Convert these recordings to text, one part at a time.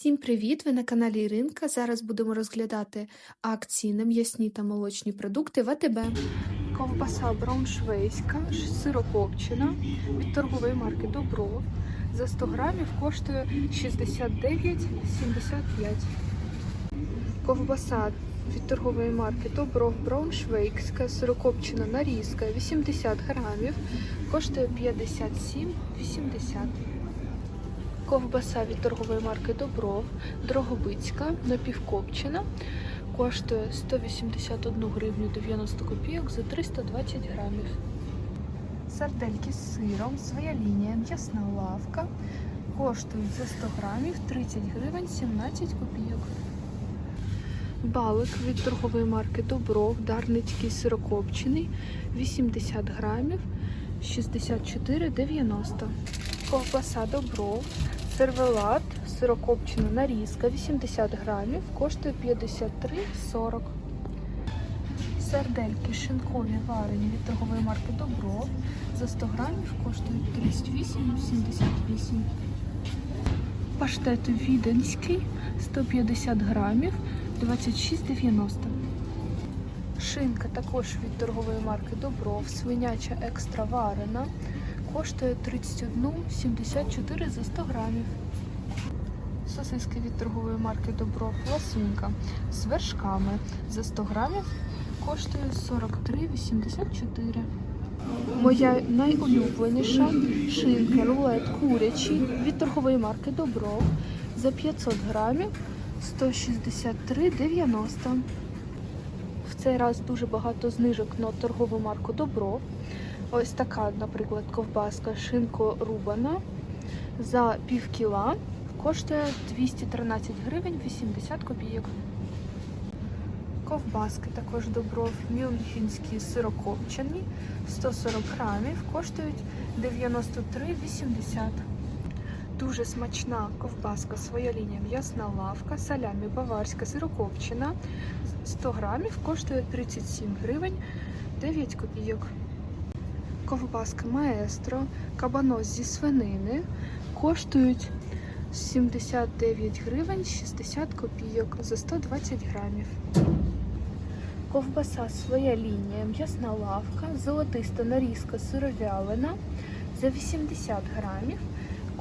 Всім привіт! Ви на каналі Іринка. Зараз будемо розглядати акції на м'ясні та молочні продукти в АТБ. Ковбаса брауншвейська, сирокопчена від торгової марки Добров за 100 грамів коштує 69,75. Ковбаса від торгової марки Добров брауншвейська, сирокопчена нарізка 80 грамів коштує 57,80. Ковбаса від торгової марки Добров, Дрогобицька, напівкопчена, коштує 181 гривню 90 копійок за 320 грамів. Сардельки з сиром, своя лінія, м'ясна лавка, коштують за 100 грамів 30 гривень 17 копійок. Балик від торгової марки Добров, Дарницький сирокопчений, 80 грамів 64,90. Ковбаса Добров, сервелат, сирокопчена нарізка 80 грамів, коштує 53,40. Сардельки шинкові варені від торгової марки Добров за 100 грамів коштують 38,78. Паштет віденський 150 грамів 26,90. Шинка також від торгової марки Добров, свиняча екстра варена. Коштує 31,74 за 100 грамів. Сосиски від торгової марки Добров ласунка з вершками за 100 грамів коштує 43,84. Моя найулюбленіша шинка рулет курячий від торгової марки Добров за 500 грамів 163,90. В цей раз дуже багато знижок на торгову марку Добров. Ось така, наприклад, ковбаска шинко рубана за пів кіла коштує 213 гривень 80 копійок. Ковбаски також добров мюнхенські сирокопчені 140 грамів коштують 93,80. Дуже смачна ковбаска, своя лінія м'ясна лавка, салямі баварська сирокопчена 100 грамів коштує 37 гривень 9 копійок. Ковбаска маестро, кабанос зі свинини коштують 79 гривень 60 копійок за 120 грамів. Ковбаса своя лінія, м'ясна лавка, золотиста нарізка сировялина за 80 грамів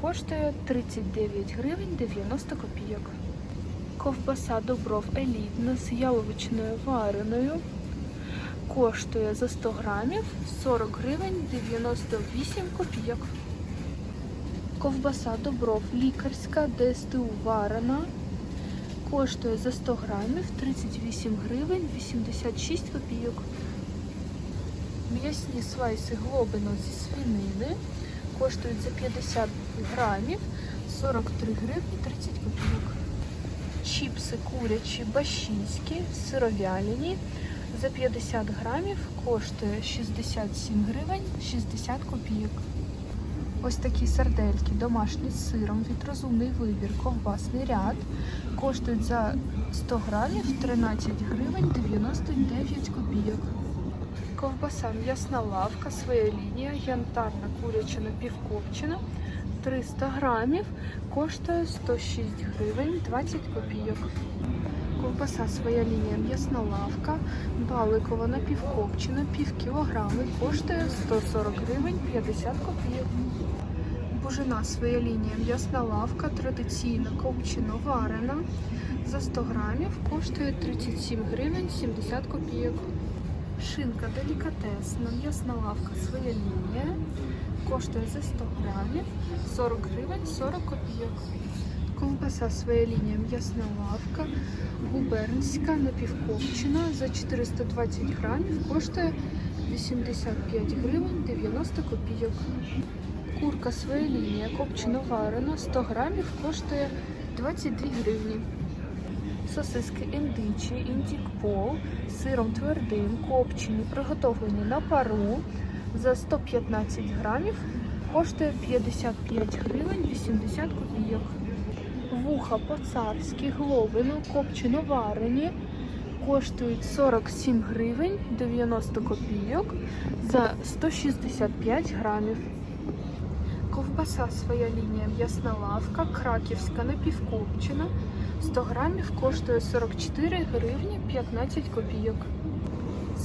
коштує 39 гривень 90 копійок. Ковбаса Добров елітна з яловичною вареною коштує за 100 грамів 40 гривень 98 копійок. Ковбаса Добров лікарська ДСТУ варена коштує за 100 грамів 38 гривень 86 копійок. М'ясні слайси глобино зі свинини коштують за 50 грамів 43 гривні 30 копійок. Чіпси курячі башінські сировяляні за 50 грамів коштує 67 гривень 60 копійок. Ось такі сардельки домашні з сиром від розумний вибір, ковбасний ряд коштують за 100 грамів 13 гривень 99 копійок. Ковбаса м'ясна лавка, своя лінія, янтарна куряча напівкопчена 300 грамів коштує 106 гривень 20 копійок. Ковбаса своя лінія м'ясна лавка, баликова напівкопчена, пів кілограми коштує 140 гривень 50 копійок. Бужина своя лінія м'ясна лавка, традиційна копчено варена за 100 грамів коштує 37 гривень 70 копійок. Шинка делікатесна, м'ясна лавка своя лінія коштує за 100 грамів 40 гривень 40 копійок. Ковбаса своя лінія м'ясна лавка, губернська напівкопчена за 420 грамів коштує 85 гривень 90 копійок. Курка своя лінія копчено варена 100 грамів коштує 22 гривні. Сосиски індичі, індікпол з сиром твердим, копчені, приготовлені на пару за 115 грамів коштує 55 гривень 80 копійок. Вуха по-царськи, гловину, копчено варені коштують 47 гривень 90 копійок за 165 грамів. Ковбаса своя лінія м'ясна лавка, краківська напівкопчена. 100 грамів коштує 44 гривні 15 копійок.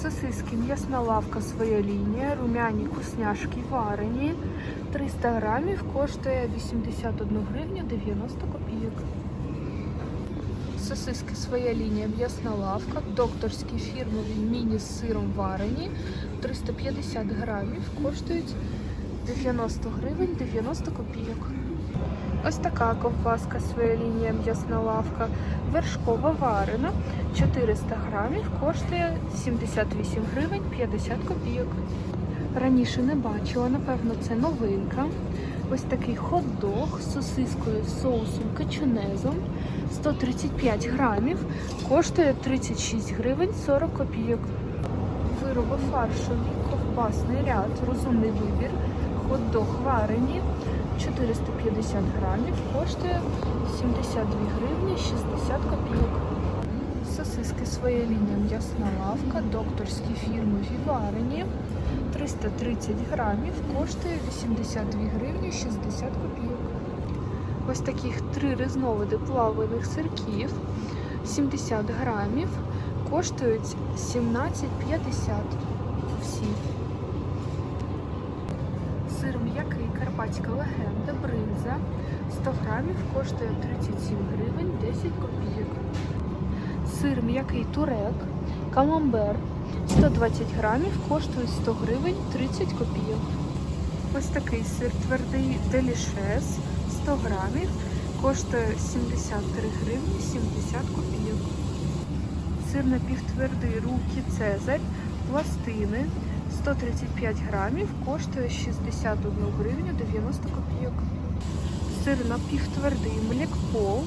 Сосиски м'ясна лавка своя лінія, румяні вкусняшки варені. 300 грамів коштує 81 гривню 90 копійок. Сосиски своя лінія м'ясна лавка, докторські фірмові міні з сиром варені. 350 грамів коштують 90 гривень 90 копійок. Ось така ковбаска своя лінія м'ясна лавка. Вершкова варена 400 грамів коштує 78 гривень 50 копійок. Раніше не бачила, напевно, це новинка. Ось такий хот-дог з сосискою соусом качунезом 135 грамів, коштує 36 гривень 40 копійок. Вироби фаршові, ковбасний ряд, розумний вибір, хот-дог варені 450 грамів, коштує 72 гривні 60 копійок. Сосиски своя лінія м'ясна лавка, докторські фірми варені 330 грамів, коштує 82 гривні 60 копійок. Ось таких три різновиди плавлених сирків 70 грамів коштують 17,50 всі. Сир м'який легенда бринза 100 грамів коштує 37 гривень 10 копійок. Сир м'який турек, камамбер 120 грамів коштує 100 гривень 30 копійок. Ось такий сир твердий делішес 100 грамів коштує 73 гривні 70 копійок. Сир напівтвердий руки Цезарь, пластини 135 грамів коштує 61 гривню 90 копійок. Сир напівтвердий млякпол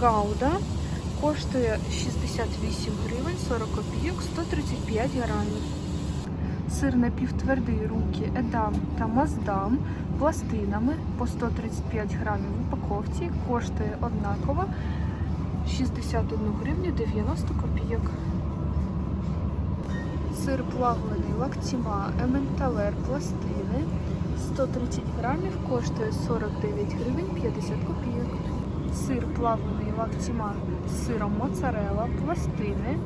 Гауда коштує 68 гривень 40 копійок 135 грамів. Сир напівтвердий руки Едам та Маздам пластинами по 135 грамів в упаковці коштує однаково 61 гривню 90 копійок. Сир плавлений лактіма Ементалер пластини 130 грамів коштує 49 гривень 50 копійок. Сир плавлений лактіма з сиром моцарела пластини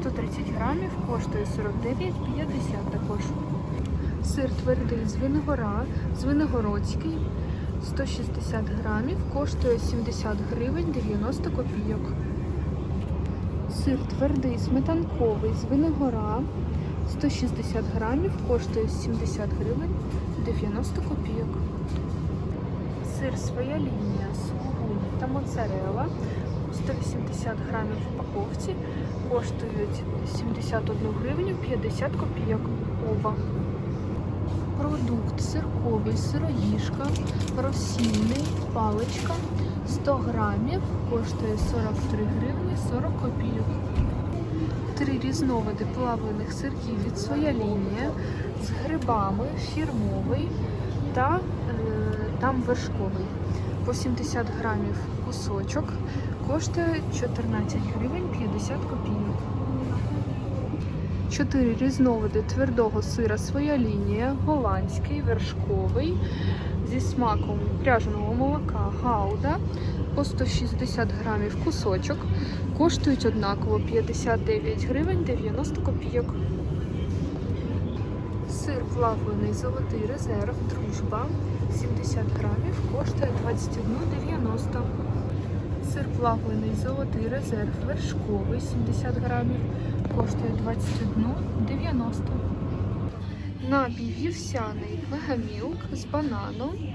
130 грамів коштує 49,50 також. Сир твердий з Виногора, Звенигородський 160 грамів коштує 70 гривень 90 копійок. Сир твердий сметанковий з Виногора 160 грамів коштує 70 гривень 90 копійок. Сир своя лінія, сулугуні та моцарела 180 грамів в упаковці коштують 71 гривню 50 копійок оба. Продукт сирковий, сироїжка, розсільний, паличка 100 грамів коштує 43 гривні 40 копійок. Три різновиди плавлених сирків від своя лінія з грибами, фірмовий та е, там вершковий. По 70 грамів кусочок коштує 14 гривень 50 копійок. Чотири різновиди твердого сира своя лінія, голландський, вершковий, зі смаком пряженого молока гауда по 160 грамів кусочок. Коштують однаково 59 гривень 90 копійок. Сир плавлений золотий резерв, дружба 70 грамів коштує 21,90. Сир плавлений золотий резерв вершковий 70 грамів коштує 21,90. Напій вівсяний мегамілк з бананом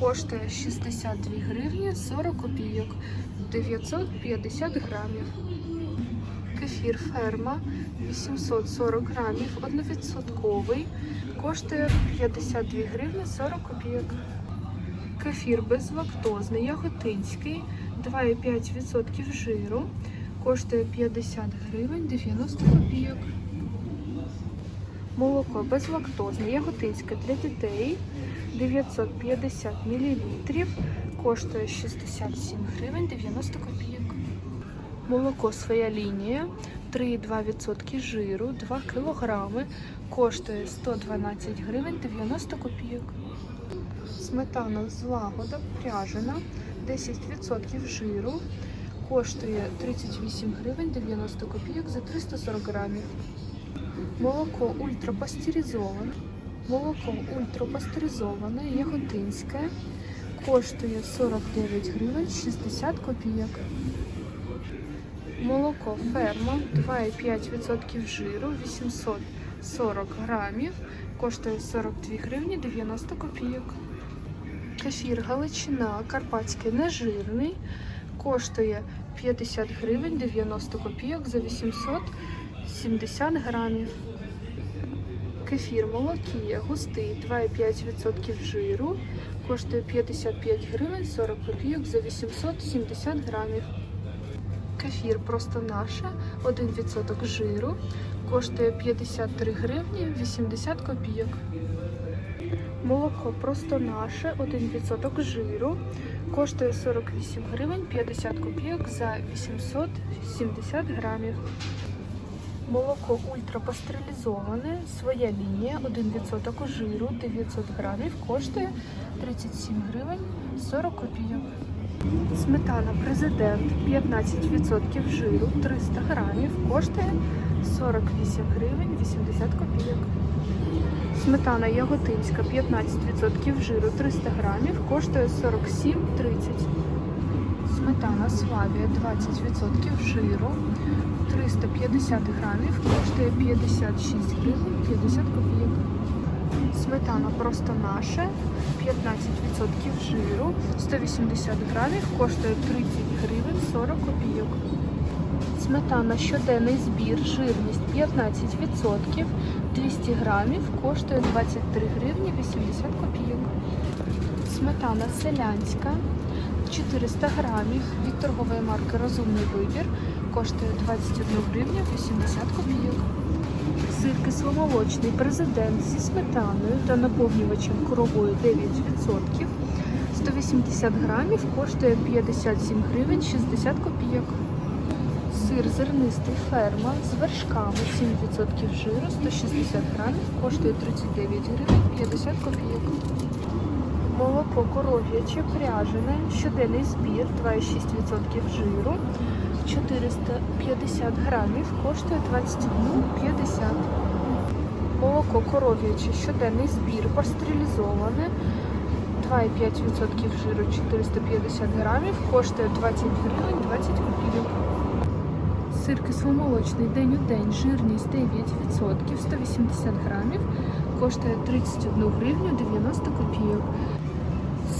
коштує 62 гривні 40 копійок 950 грамів. Кефір ферма 840 грамів 1% коштує 52 гривні 40 копійок. Кефір безлактозний яготинський 2,5% жиру коштує 50 гривень 90 копійок. Молоко безлактозне яготинське для дітей 950 мл коштує 67 гривень 90 копійок. Молоко своя лінія 3,2% жиру 2 кг коштує 112 гривень 90 копійок. Сметана злагода пряжена, 10% жиру. Коштує 38 гривень 90 копійок за 340 грамів. Молоко ультрапастеризоване. Молоко ультрапастеризоване, яготинське. Коштує 49 гривень 60 копійок. Молоко ферма 2,5% жиру 840 грамів. Коштує 42 гривні 90 копійок. Кефір Галичина Карпатський нежирний. Коштує 50 гривень 90 копійок за 870 грамів. Кефір молокія густий 2,5% жиру. Коштує 55 гривень 40 копійок за 870 грамів. Кефір просто наше 1% жиру. Коштує 53 гривні 80 копійок. Молоко просто наше 1% жиру. Коштує 48 гривень 50 копійок за 870 грамів. Молоко ультрапастеризоване, своя лінія, 1% жиру, 900 грамів, коштує 37 гривень 40 копійок. Сметана президент 15% жиру, 300 грамів, коштує 48 гривень 80 копійок. Сметана яготинська 15% жиру, 300 грамів, коштує 47,30. Сметана Славія 20% жиру, 350 грамів, коштує 56 гривень 50 копійок. Сметана просто наша, 15% жиру, 180 грамів, коштує 30 гривень 40 копійок. Сметана щоденний збір, жирність 15%, 200 грамів, коштує 23 гривні 80 копійок. Сметана селянська 400 грамів від торгової марки Розумний вибір коштує 21 гривню 80 копійок. Сир кисломолочний президент зі сметаною та наповнювачем коровою 9%. 180 грамів коштує 57 гривень 60 копійок. Сир зернистий ферма з вершками 7% жиру 160 грамів коштує 39 гривень 50 копійок. Молоко коров'яче пряжене, щоденний збір 2,6% жиру, 450 грамів, коштує 21,50. Молоко коров'яче, щоденний збір пастерилізоване, 2,5% жиру, 450 грамів, коштує 20 гривень 20 копійок. Сир кисломолочний день у день, жирність 9%, 180 грамів, коштує 31 гривню 90 копійок.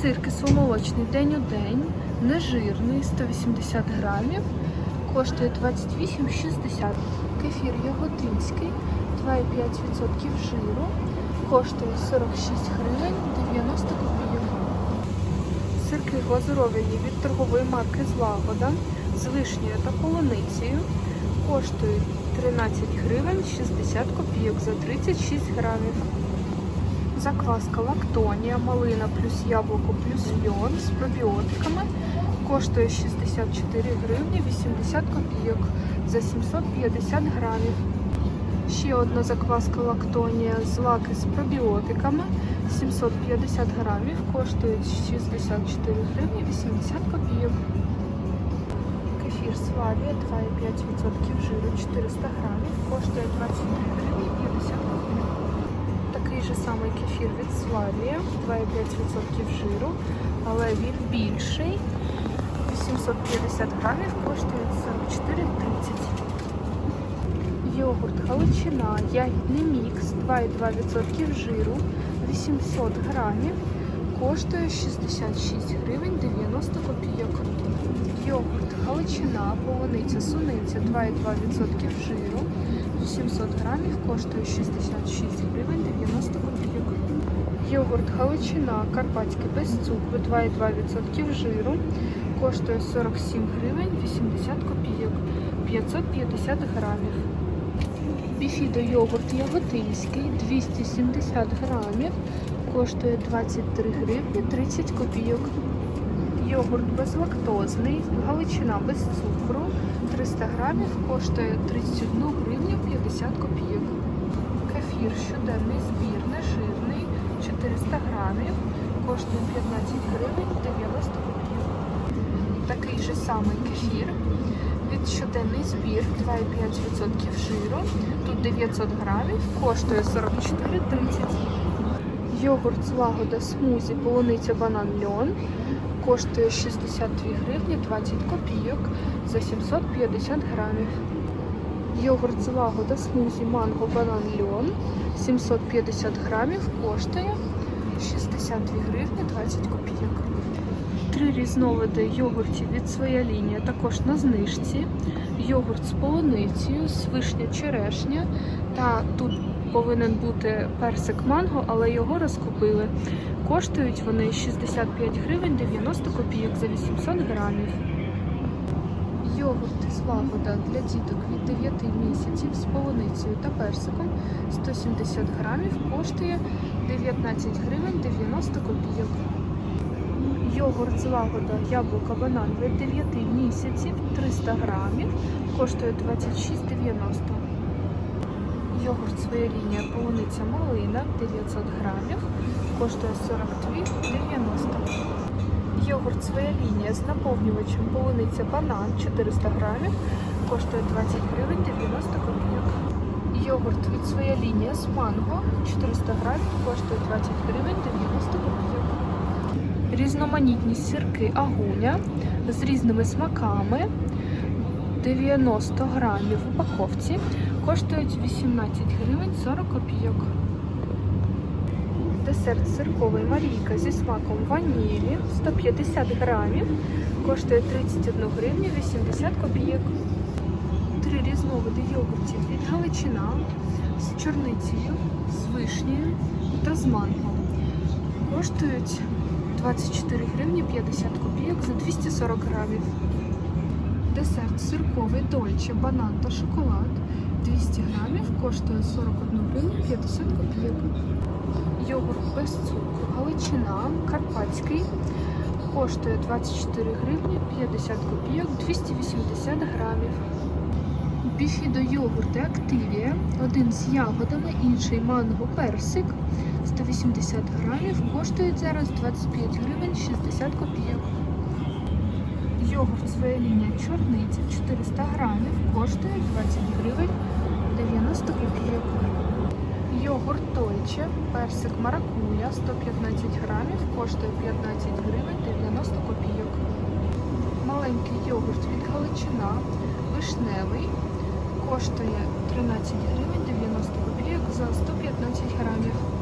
Сир кисломолочний день у день, нежирний, 180 грамів, коштує 28,60. Кефір яготинський, 2,5% жиру, коштує 46 гривень 90 копійок. Сирки глазуровані від торгової марки Злагода з вишнею та полуницею коштують 13 гривень 60 копійок за 36 грамів. Закваска лактонія, малина плюс яблуко плюс льон з пробіотиками коштує 64 гривні 80 копійок за 750 грамів. Ще одна закваска лактонія з лаки з пробіотиками 750 грамів коштує 64 гривні 80 копійок. Кефір 2,5% жиру 400 грамів коштує 23 гривні 50 копійок. Такий же самий кефір від Славія 2,5% жиру, але він більший. 850 грамів коштує 44,30. Йогурт Галичина, ягідний мікс 2,2% жиру, 800 грамів, коштує 66 гривень 90 копійок. Йогурт Галичина, полуниця, суниця 2,2% жиру, 800 грамів, коштує 66 гривень 90 копійок. Йогурт Галичина, карпатський без цукру, 2,2% жиру, коштує 47 гривень 80 копійок, 550 грамів. Біфідо йогурт яготинський 270 грамів, коштує 23 гривні 30 копійок. Йогурт безлактозний, галичина без цукру 300 грамів, коштує 31 гривню 50 копійок. Кефір щоденний збір нежирний 400 грамів, коштує 15 гривень 90 копійок. Такий же самий кефір від щоденний збір 2,5% жиру. Тут 900 грамів, коштує 44,30. Йогурт злагода смузі, полуниця банан льон. Коштує 62 гривні 20 копійок за 750 грамів. Йогурт злагода смузі манго банан льон 750 грамів коштує 62 гривні 20 копійок. Три різновиди йогуртів від своя лінія також на знижці. Йогурт з полуницею, з вишня черешня та тут повинен бути персик манго, але його розкупили. Коштують вони 65 гривень 90 копійок за 800 грамів. Йогурт із лагода для діток від 9 місяців з полуницею та персиком 170 грамів коштує 19 гривень 90 копійок. Йогурт з яблука банан від 9 місяців 300 грамів коштує 26,90. Йогурт своя лінія полуниця малина 900 грамів коштує 42,90. Йогурт своя лінія з наповнювачем полуниця банан 400 грамів коштує 20 гривень 90 копійок. Йогурт від своя лінія з манго 400 грамів коштує 20 гривень 90 копійок. Різноманітні сирки агуня з різними смаками 90 грамів в упаковці коштують 18 гривень 40 копійок. Десерт сирковий Марійка зі смаком ванілі 150 грамів коштує 31 гривню 80 копійок. Три різновиди йогуртів від Галичина з чорницею, з вишнею та з манго. Коштують 24 гривні 50 копійок за 240 грамів. Десерт сирковий дольче, банан та шоколад 200 грамів коштує 41 гривню 50 копійок. Йогурт без цукру, галичина, карпатський коштує 24 гривні 50 копійок 280 грамів. Біфідо йогурти Активія, один з ягодами, інший манго персик 180 грамів, коштують зараз 25 гривень 60 копійок. Йогурт своя лінія чорниця 400 грамів, коштує 20 гривень 90 копійок. Йогурт Тойче, персик маракуя 115 грамів, коштує 15 гривень 90 копійок. Маленький йогурт від Галичина, вишневий, коштує 13 гривень 90 копійок за 115 грамів.